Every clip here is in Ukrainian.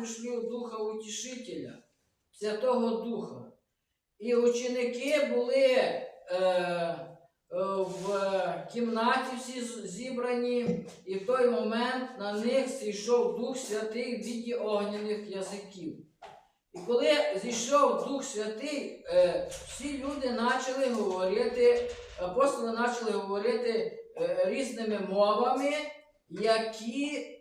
пришлю Духа Утішителя, Святого Духа. І ученики були е, е, в кімнаті всі зібрані, і в той момент на них зійшов Дух Святий в віді огняних язиків. І коли зійшов Дух Святий, е, всі люди почали говорити, апостоли почали говорити е, різними мовами, які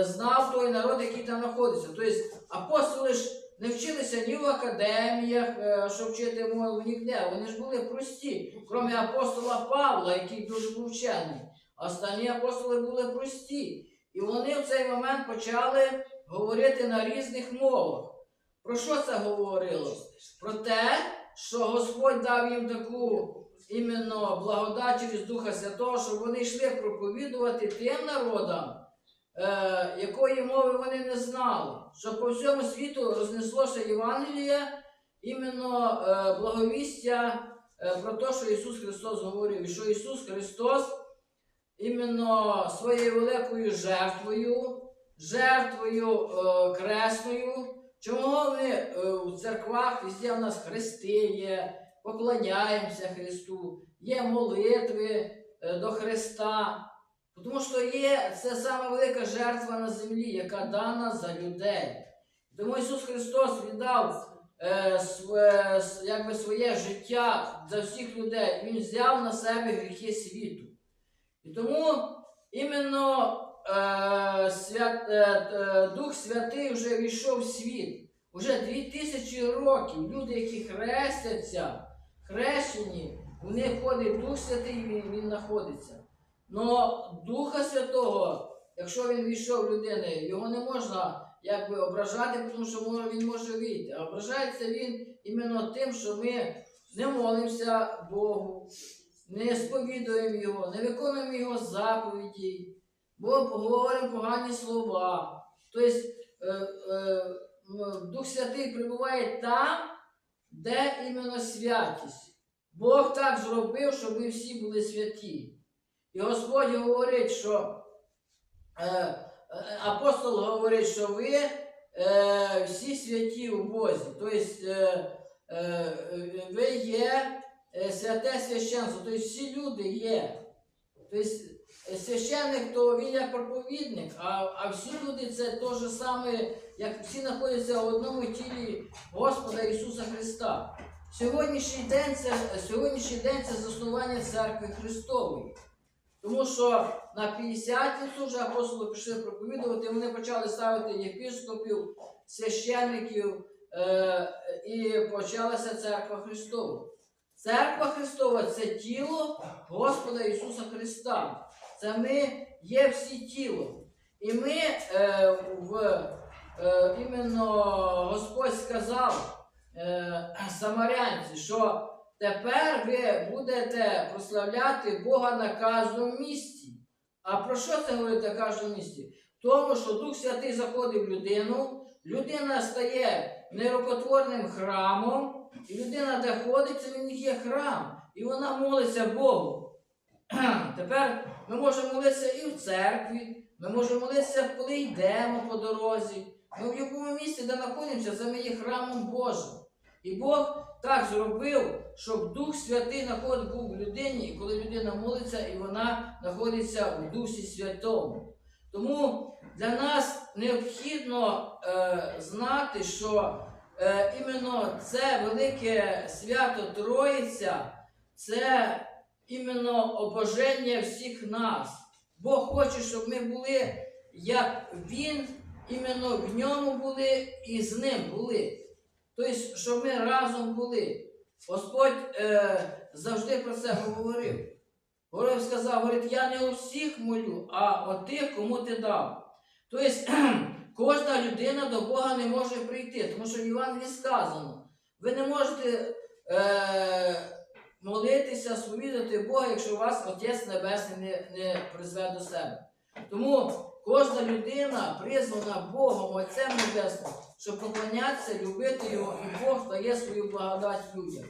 знав той народ, який там знаходиться. Тобто апостоли ж не вчилися ні в академіях, е, що вчити мову, ніде. Вони ж були прості, крім апостола Павла, який дуже був вчений. Останні апостоли були прості. І вони в цей момент почали говорити на різних мовах. Про що це говорило? Про те, що Господь дав їм таку іменно благодать через Духа Святого, щоб вони йшли проповідувати тим народам, е, якої мови вони не знали, щоб по всьому світу рознеслося Євангеліє, іменно е, благовістя е, про те, що Ісус Христос говорив, і що Ісус Христос іменно своєю великою жертвою, жертвою е, кресною, чому ми у церквах везде у нас хрести є, поклоняємося Христу, є молитви до Христа. Тому що є це сама велика жертва на землі, яка дана за людей. Тому Ісус Христос віддав е, своє, якби своє життя за всіх людей. Він взяв на себе гріхи світу. І тому іменно е, свят, е, е, Дух Святий вже війшов в світ. Уже дві тисячі років люди, які хрестяться, хрещені, в них ходить Дух Святий, він, він знаходиться. Но Духа Святого, якщо він війшов в людини, його не можна якби ображати, тому що може, він може вийти. А ображається він іменно тим, що ми не молимося Богу, не сповідуємо Його, не виконуємо Його заповіді, бо говоримо погані слова. Тобто е, е, Дух Святий прибуває там, де іменно святість. Бог так зробив, щоб ми всі були святі. І Господь говорить, що е, е, апостол говорить, що ви е, всі святі у Бозі. Тобто е, е, ви є е, святе священство, тобто всі люди є. Тобто е, священник, то він як проповідник, а, а всі люди це те ж саме, як всі знаходяться в одному тілі Господа Ісуса Христа. Сьогоднішній день це, сьогоднішній день це заснування церкви Христової. Тому що на 50-ті вже апостоли пішли проповідувати, вони почали ставити єпископів, священників, е, і почалася церква Христова. Церква Христова це тіло Господа Ісуса Христа. Це ми є всі тіло. І ми е, в, е, іменно Господь сказав е, самарянці, що Тепер ви будете прославляти Бога на кожному місці. А про що це говорить на кожному місці? Тому що Дух Святий заходить в людину, людина стає нерукотворним храмом, і людина, де ходить, це в них є храм, і вона молиться Богу. Тепер ми можемо молитися і в церкві, ми можемо молитися, коли йдемо по дорозі. Ми в якому місці, де знаходимося, це ми є храмом Божим. І Бог так зробив, щоб Дух Святий наход був в людині, і коли людина молиться, і вона знаходиться в Дусі Святому. Тому для нас необхідно е, знати, що е, іменно це велике свято Троїця, це іменно обоження всіх нас. Бог хоче, щоб ми були, як Він, іменно в ньому були і з ним були. Тобто, щоб ми разом були. Господь е, завжди про це говорив. Говорив, сказав, говорить, я не у всіх молю, а о тих, кому ти дав. Тобто, кожна людина до Бога не може прийти, тому що в Євангелії сказано, ви не можете е, молитися, сповідати Бога, якщо вас Отець Небесний не, не призве до себе. Тому кожна людина призвана Богом, Отцем Небесним, щоб поклонятися, любити Його, і Бог дає свою благодать людям.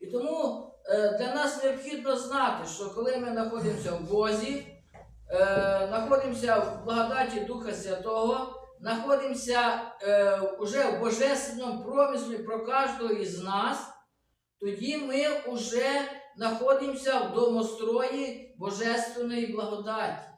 І тому е, для нас необхідно знати, що коли ми знаходимося в Бозі, е, знаходимося в благодаті Духа Святого, знаходимося е, уже в божественному промислі про кожного із нас, тоді ми вже знаходимося в домострої божественної благодаті.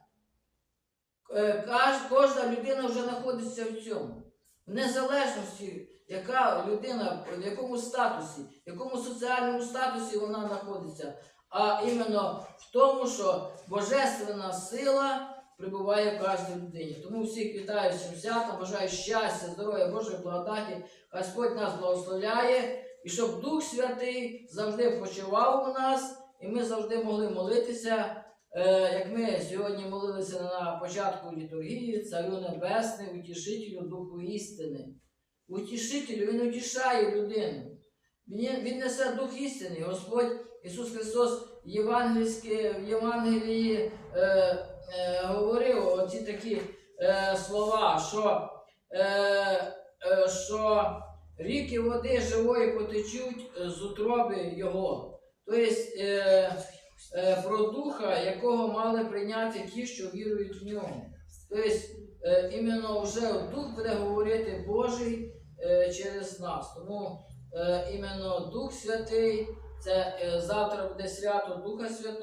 Е, Кожна людина вже знаходиться в цьому. В незалежності, яка людина, в якому статусі, в якому соціальному статусі вона знаходиться, а іменно в тому, що божественна сила прибуває в кожній людині. Тому всіх вітаю цим святом, бажаю щастя, здоров'я, Божої благодаті. Господь нас благословляє, і щоб Дух Святий завжди почував у нас, і ми завжди могли молитися. Е, як ми сьогодні молилися на початку літургії, Царю Небесний, утішителю Духу істини. Утішителю, Він утішає людину. Він, він несе Дух істини. Господь Ісус Христос в Євангелії е, е, говорив оці такі е, слова, що, е, е, що ріки води живої потечуть е, з утроби Його. Тобто, е, про духа, якого мали прийняти ті, що вірують в нього. Тобто, е, іменно вже дух буде говорити Божий е, через нас. Тому е, іменно Дух Святий, це е, завтра буде свято Духа Святого.